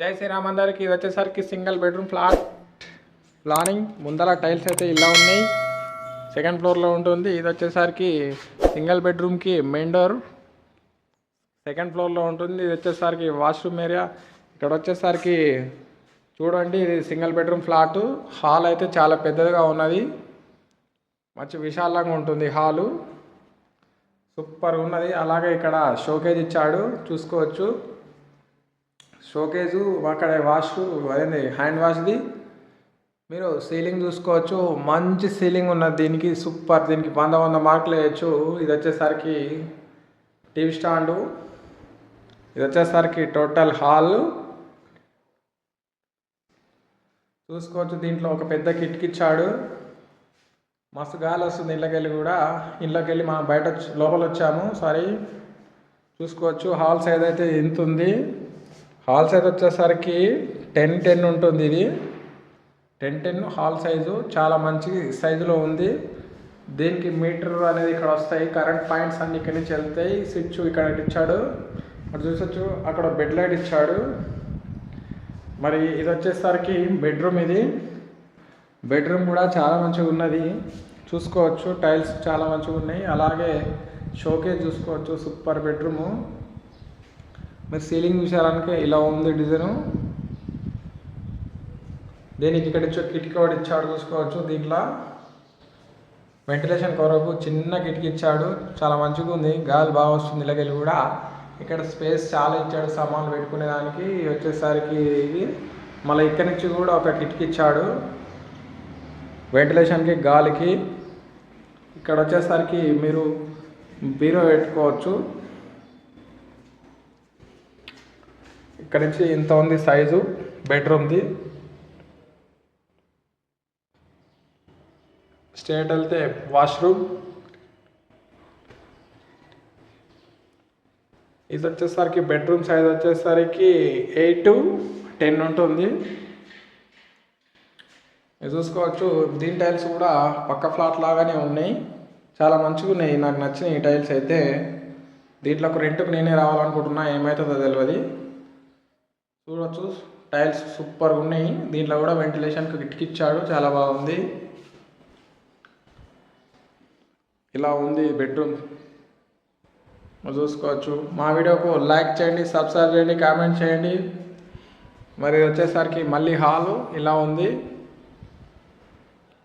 జై శ్రీరామ్ అందరికి ఇది వచ్చేసరికి సింగిల్ బెడ్రూమ్ ఫ్లాట్ ప్లానింగ్. ముందర టైల్స్ అయితే ఇలా ఉన్నాయి. సెకండ్ ఫ్లోర్లో ఉంటుంది. ఇది వచ్చేసరికి సింగిల్ బెడ్రూమ్కి మెయిన్ డోర్. సెకండ్ ఫ్లోర్లో ఉంటుంది. ఇది వచ్చేసరికి వాష్రూమ్ ఏరియా. ఇక్కడ వచ్చేసరికి చూడండి ఇది సింగిల్ బెడ్రూమ్ ఫ్లాట్. హాల్ అయితే చాలా పెద్దదిగా ఉన్నది. మంచి విశాలంగా ఉంటుంది హాలు. సూపర్ ఉన్నది. అలాగే ఇక్కడ షోకేజ్ ఇచ్చాడు. చూసుకోవచ్చు. షోకేజు అక్కడ వాష్ అదేంది హ్యాండ్ వాష్ది మీరు సీలింగ్ చూసుకోవచ్చు మంచి సీలింగ్ ఉన్నది దీనికి సూపర్ దీనికి వంద వంద మార్కులు వేయచ్చు. ఇది వచ్చేసరికి టీవీ స్టాండు. ఇది వచ్చేసరికి టోటల్ హాల్. చూసుకోవచ్చు దీంట్లో ఒక పెద్ద కిటికీ ఇచ్చాడు. మస్తు గాలి వస్తుంది ఇళ్ళకెళ్ళి కూడా. ఇళ్ళకి వెళ్ళి మనం బయట వచ్చి- లోపల వచ్చాము సారీ. చూసుకోవచ్చు హాల్ సైజ్ అయితే ఇంత ఉంది. హాల్ సైజ్ వచ్చేసరికి టెన్ టెన్ ఉంటుంది ఇది. టెన్ టెన్ హాల్ సైజు చాలా మంచి సైజులో ఉంది. దీనికి మీటర్ అనేది ఇక్కడ వస్తాయి. కరెంట్ పాయింట్స్ అన్ని ఇక్కడి నుంచి వెళ్తాయి. స్విచ్ ఇక్కడ ఇచ్చాడు. అక్కడ చూసొచ్చు అక్కడ బెడ్ లైట్ ఇచ్చాడు. మరి ఇది వచ్చేసరికి బెడ్రూమ్ ఇది. బెడ్రూమ్ కూడా చాలా మంచిగా ఉన్నది. చూసుకోవచ్చు టైల్స్ చాలా మంచిగా ఉన్నాయి. అలాగే షోకేజ్ చూసుకోవచ్చు సూపర్ బెడ్రూము మీరు సీలింగ్ చూసారానికి ఇలా ఉంది డిజైను. దీనికి ఇక్కడ ఇచ్చే కిటికీ కూడా ఇచ్చాడు చూసుకోవచ్చు దీంట్లో. వెంటిలేషన్ కొరకు చిన్న కిటికీ ఇచ్చాడు. చాలా మంచిగా ఉంది. గాలి బాగా వస్తుంది ఇలాగెళ్ళి కూడా. ఇక్కడ స్పేస్ చాలా ఇచ్చాడు సామాన్లు పెట్టుకునే దానికి. వచ్చేసరికి ఇది. మళ్ళీ ఇక్కడి నుంచి కూడా ఒక కిటికీ ఇచ్చాడు. వెంటిలేషన్కి గాలికి. ఇక్కడ వచ్చేసరికి మీరు బీరో పెట్టుకోవచ్చు. ఇక్కడ నుంచి ఇంత ఉంది సైజు బెడ్రూమ్ది. స్టేట్ వెళ్తే వాష్రూమ్. ఇది వచ్చేసరికి బెడ్రూమ్ సైజ్ వచ్చేసరికి ఎయిట్ టు టెన్ ఉంటుంది. ఇది చూసుకోవచ్చు దీని టైల్స్ కూడా పక్క ఫ్లాట్ లాగానే ఉన్నాయి. చాలా మంచిగా ఉన్నాయి నాకు నచ్చిన ఈ టైల్స్ అయితే. దీంట్లో ఒక రెంట్కి నేనే రావాలనుకుంటున్నా ఏమవుతుందో తెలియదు చూడవచ్చు టైల్స్ సూపర్గా ఉన్నాయి. దీంట్లో కూడా వెంటిలేషన్కి కిటికిచ్చాడు. చాలా బాగుంది. ఇలా ఉంది బెడ్రూమ్. చూసుకోవచ్చు. మా వీడియోకు లైక్ చేయండి సబ్స్క్రైబ్ చేయండి కామెంట్ చేయండి. మరి వచ్చేసరికి మళ్ళీ హాలు. ఇలా ఉంది.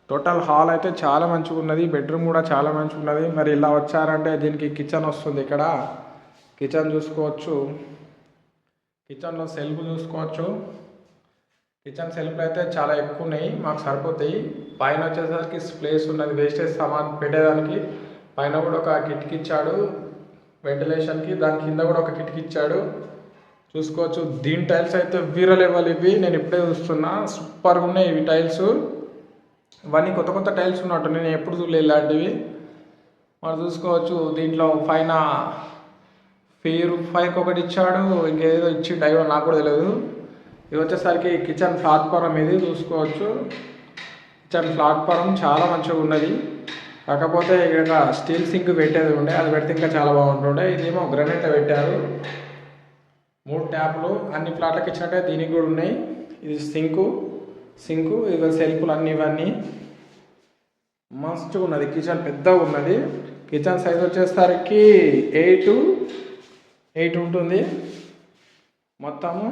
టోటల్ హాల్ అయితే చాలా మంచిగా ఉన్నది. బెడ్రూమ్ కూడా చాలా మంచిగా ఉన్నది. మరి ఇలా వచ్చారంటే దీనికి కిచెన్ వస్తుంది ఇక్కడ. కిచెన్ చూసుకోవచ్చు. కిచెన్లో సెల్ఫ్ చూసుకోవచ్చు. కిచెన్ సెల్ఫ్లు అయితే చాలా ఎక్కువ ఉన్నాయి మాకు సరిపోతాయి. పైన వచ్చేసరికి ప్లేస్ ఉన్నది వేస్టేజ్ సామాన్ పెట్టేదానికి. పైన కూడా ఒక కిటికీ ఇచ్చాడు. వెంటిలేషన్కి దాని కింద కూడా ఒక కిటికీ ఇచ్చాడు. చూసుకోవచ్చు. దీని టైల్స్ అయితే వీర లెవెల్ ఇవి నేను ఇప్పుడే చూస్తున్నా. సూపర్గా ఉన్నాయి ఇవి టైల్స్. ఇవన్నీ కొత్త కొత్త టైల్స్ ఉన్నట్టు నేను ఎప్పుడు చూడలేదు ఇలాంటివి. మనం చూసుకోవచ్చు. దీంట్లో పైన ఫీర్ ఫైర్కి ఒకటి ఇచ్చాడు ఇంకేదో ఇచ్చి అయ్యో నాకు కూడా తెలియదు ఇది వచ్చేసరికి కిచెన్ ప్లాట్ఫారం ఇది చూసుకోవచ్చు. కిచెన్ ప్లాట్ఫారం చాలా మంచిగా ఉన్నది. కాకపోతే ఇక్కడ స్టీల్ సింక్ పెట్టేది ఉండే అది పెడితే ఇంకా చాలా బాగుంటుండే. ఇదేమో గ్రనైట్ పెట్టారు. మూడు ట్యాప్లు అన్ని ఫ్లాట్లకు ఇచ్చినట్టే దీనికి కూడా ఉన్నాయి. ఇది సింకు సింకు ఇక సెల్ఫ్లు అన్ని ఇవన్నీ. మస్తుగా ఉన్నది కిచెన్ పెద్దగా ఉన్నది. కిచెన్ సైజ్ వచ్చేసరికి ఎయిట్ ఎయిట్ ఉంటుంది. మొత్తము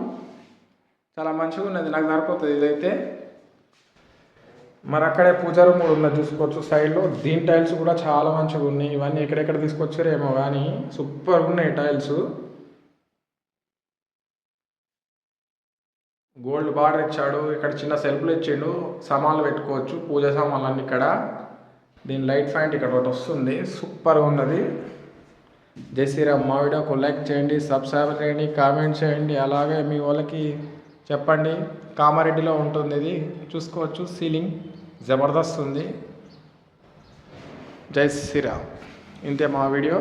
చాలా మంచిగా ఉన్నది. నాకు సరిపోతుంది ఇదైతే. మరి అక్కడే పూజ రూమ్ కూడా ఉన్నది చూసుకోవచ్చు సైడ్లో దీని టైల్స్ కూడా చాలా మంచిగా ఉన్నాయి. ఇవన్నీ ఎక్కడెక్కడ తీసుకొచ్చారేమో కానీ సూపర్ ఉన్నాయి టైల్స్ గోల్డ్ బార్డర్ ఇచ్చాడు. ఇక్కడ చిన్న సెల్ఫ్లు ఇచ్చిండు. సామాన్లు పెట్టుకోవచ్చు. పూజ సామాన్లు అన్నీ ఇక్కడ. దీని లైట్ ఫ్యాంట్ ఇక్కడ ఒకటి వస్తుంది. సూపర్గా ఉన్నది. జై శ్రీరామ్. మా వీడియోకు లైక్ చేయండి సబ్స్క్రైబ్ చేయండి కామెంట్ చేయండి. అలాగే మీ వాళ్ళకి చెప్పండి. కామారెడ్డిలో ఉంటుంది ఇది. చూసుకోవచ్చు. సీలింగ్ జబర్దస్త్ ఉంది. జై శ్రీరామ్. ఇంతే మా వీడియో.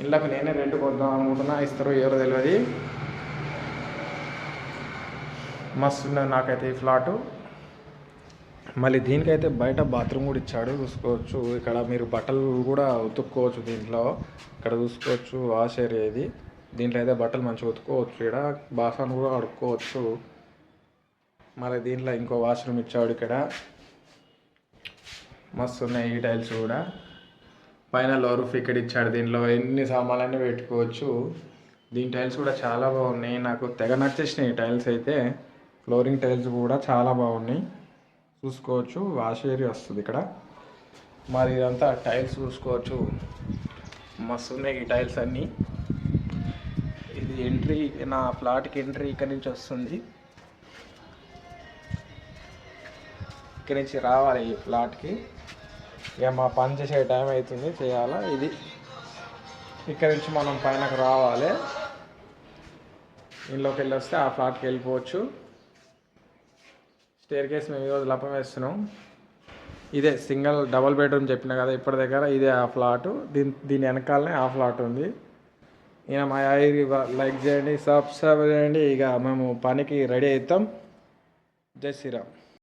ఇళ్ళకు నేనే రెంట్ కొద్దాం అనుకుంటున్నా. ఇస్తారో ఎవరో తెలియదు మస్తు ఉన్నది నాకైతే ఈ ఫ్లాటు. మళ్ళీ దీనికైతే బయట బాత్రూమ్ కూడా ఇచ్చాడు చూసుకోవచ్చు. ఇక్కడ మీరు బట్టలు కూడా ఉతుక్కోవచ్చు దీంట్లో. ఇక్కడ చూసుకోవచ్చు వాష్ ఏరియా ఇది. దీంట్లో అయితే బట్టలు మంచిగా ఉతుక్కోవచ్చు. ఇక్కడ బాసన్ కూడా కడుక్కోవచ్చు. మరి దీంట్లో ఇంకో వాష్రూమ్ ఇచ్చాడు ఇక్కడ. మస్తు ఉన్నాయి ఈ టైల్స్ కూడా. పైన లో రూఫ్ ఇక్కడ ఇచ్చాడు దీనిలో ఎన్ని సామాన్లన్నీ పెట్టుకోవచ్చు. దీని టైల్స్ కూడా చాలా బాగున్నాయి. నాకు తెగ నచ్చేసినాయి ఈ టైల్స్ అయితే. ఫ్లోరింగ్ టైల్స్ కూడా చాలా బాగున్నాయి. చూసుకోవచ్చు వాష్ ఏరియా వస్తుంది ఇక్కడ. మరి ఇదంతా టైల్స్ చూసుకోవచ్చు. మస్తు ఉన్నాయి ఈ టైల్స్ అన్నీ. ఇది ఎంట్రీ నా ప్లాట్కి ఎంట్రీ ఇక్కడ నుంచి వస్తుంది. ఇక్కడి నుంచి రావాలి ఈ ప్లాట్కి. ఇక మా పని చేసే టైం అవుతుంది చేయాలా? ఇది ఇక్కడ నుంచి మనం పైనకు రావాలి. ఇంట్లోకి వెళ్ళి వస్తే ఆ ఫ్లాట్కి వెళ్ళిపోవచ్చు. స్టేర్ కేస్ మేము ఈరోజు లపం వేస్తున్నాం. ఇదే సింగిల్ డబల్ బెడ్రూమ్ చెప్పిన కదా ఇప్పటి దగ్గర ఇదే ఆ ఫ్లాట్ దీని దీని వెనకాలనే ఆ ఫ్లాట్ ఉంది. ఈయన మా ఐరి లైక్ చేయండి సబ్స్క్రైబ్ చేయండి. ఇక మేము పనికి రెడీ అవుతాం. జై శ్రీరామ్.